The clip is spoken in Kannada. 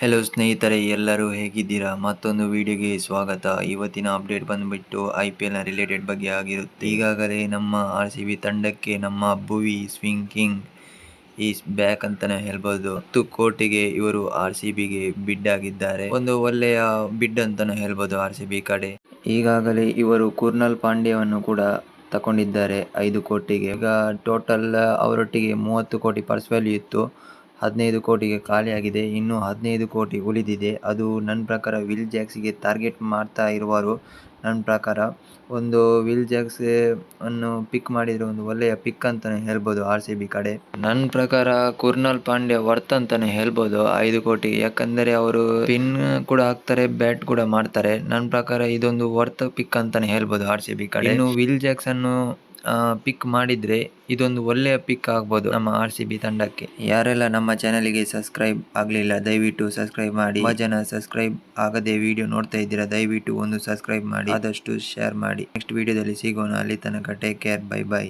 ಹೆಲೋ ಸ್ನೇಹಿತರೆ, ಎಲ್ಲರೂ ಹೇಗಿದ್ದೀರಾ? ಮತ್ತೊಂದು ವಿಡಿಯೋಗೆ ಸ್ವಾಗತ. ಇವತ್ತಿನ ಅಪ್ಡೇಟ್ ಬಂದ್ಬಿಟ್ಟು ಐ ಪಿ ಎಲ್ನ ರಿಲೇಟೆಡ್ ಬಗ್ಗೆ ಆಗಿರುತ್ತೆ. ಈಗಾಗಲೇ ನಮ್ಮ ಆರ್ ಸಿ ಬಿ ತಂಡಕ್ಕೆ ನಮ್ಮ Bhuvi swing king is back ಅಂತಾನೆ ಹೇಳ್ಬೋದು. ಹತ್ತು ಕೋಟಿಗೆ ಇವರು ಆರ್ ಸಿ ಬಿಗೆ ಬಿಡ್ ಆಗಿದ್ದಾರೆ. ಒಂದು ಒಳ್ಳೆಯ ಬಿಡ್ ಅಂತಾನೆ ಹೇಳ್ಬೋದು ಆರ್ ಸಿ ಬಿ ಕಡೆ. ಈಗಾಗಲೇ ಇವರು ಕುರ್ನಲ್ ಪಾಂಡ್ಯವನ್ನು ಕೂಡ ತಗೊಂಡಿದ್ದಾರೆ ಐದು ಕೋಟಿಗೆ. ಈಗ ಟೋಟಲ್ ಅವರೊಟ್ಟಿಗೆ ಮೂವತ್ತು ಕೋಟಿ ಪರ್ಸ್ ವ್ಯಾಲ್ಯೂ ಇತ್ತು. ಹದಿನೈದು ಕೋಟಿಗೆ ಖಾಲಿಯಾಗಿದೆ. ಇನ್ನು ಹದಿನೈದು ಕೋಟಿ ಉಳಿದಿದೆ. ಅದು ನನ್ನ ಪ್ರಕಾರ ವಿಲ್ ಜ್ಯಾಕ್ಸಿಗೆ ಟಾರ್ಗೆಟ್ ಮಾಡ್ತಾ ಇರುವರು ನನ್ನ ಪ್ರಕಾರ. ಒಂದು ವಿಲ್ ಜಾಕ್ಸ್ ಅನ್ನು ಪಿಕ್ ಮಾಡಿದರೆ ಒಂದು ಒಳ್ಳೆಯ ಪಿಕ್ ಅಂತಲೇ ಹೇಳ್ಬೋದು ಆರ್ ಸಿ ಬಿ ಕಡೆ. ನನ್ನ ಪ್ರಕಾರ ಕುರ್ನಾಲ್ ಪಾಂಡ್ಯ ವರ್ತ್ ಅಂತಾನೆ ಹೇಳ್ಬೋದು ಐದು ಕೋಟಿ. ಯಾಕಂದರೆ ಅವರು ಪಿನ್ ಕೂಡ ಹಾಕ್ತಾರೆ, ಬ್ಯಾಟ್ ಕೂಡ ಮಾಡ್ತಾರೆ. ನನ್ನ ಪ್ರಕಾರ ಇದೊಂದು ವರ್ತ್ ಪಿಕ್ ಅಂತಾನೆ ಹೇಳ್ಬೋದು ಆರ್ ಸಿ ಬಿ ಕಡೆ. ಇನ್ನು ವಿಲ್ ಜ್ಯಾಕ್ಸನ್ನು ಪಿಕ್ ಮಾಡಿದ್ರೆ ಇದೊಂದು ಒಳ್ಳೆಯ ಪಿಕ್ ಆಗ್ಬೋದು ನಮ್ಮ ಆರ್ ಸಿ ಬಿ ತಂಡಕ್ಕೆ. ಯಾರೆಲ್ಲ ನಮ್ಮ ಚಾನಲ್ಗೆ ಸಬ್ಸ್ಕ್ರೈಬ್ ಆಗಲಿಲ್ಲ, ದಯವಿಟ್ಟು ಸಬ್ಸ್ಕ್ರೈಬ್ ಮಾಡಿ. ತುಂಬ ಜನ ಸಬ್ಸ್ಕ್ರೈಬ್ ಆಗದೆ ವಿಡಿಯೋ ನೋಡ್ತಾ ಇದ್ದೀರಾ, ದಯವಿಟ್ಟು ಒಂದು ಸಬ್ಸ್ಕ್ರೈಬ್ ಮಾಡಿ. ಆದಷ್ಟು ಶೇರ್ ಮಾಡಿ. ನೆಕ್ಸ್ಟ್ ವಿಡಿಯೋದಲ್ಲಿ ಸಿಗೋಣ. ಅಲ್ಲಿ ತನಕ ಟೇಕ್ ಕೇರ್ ಬೈ ಬೈ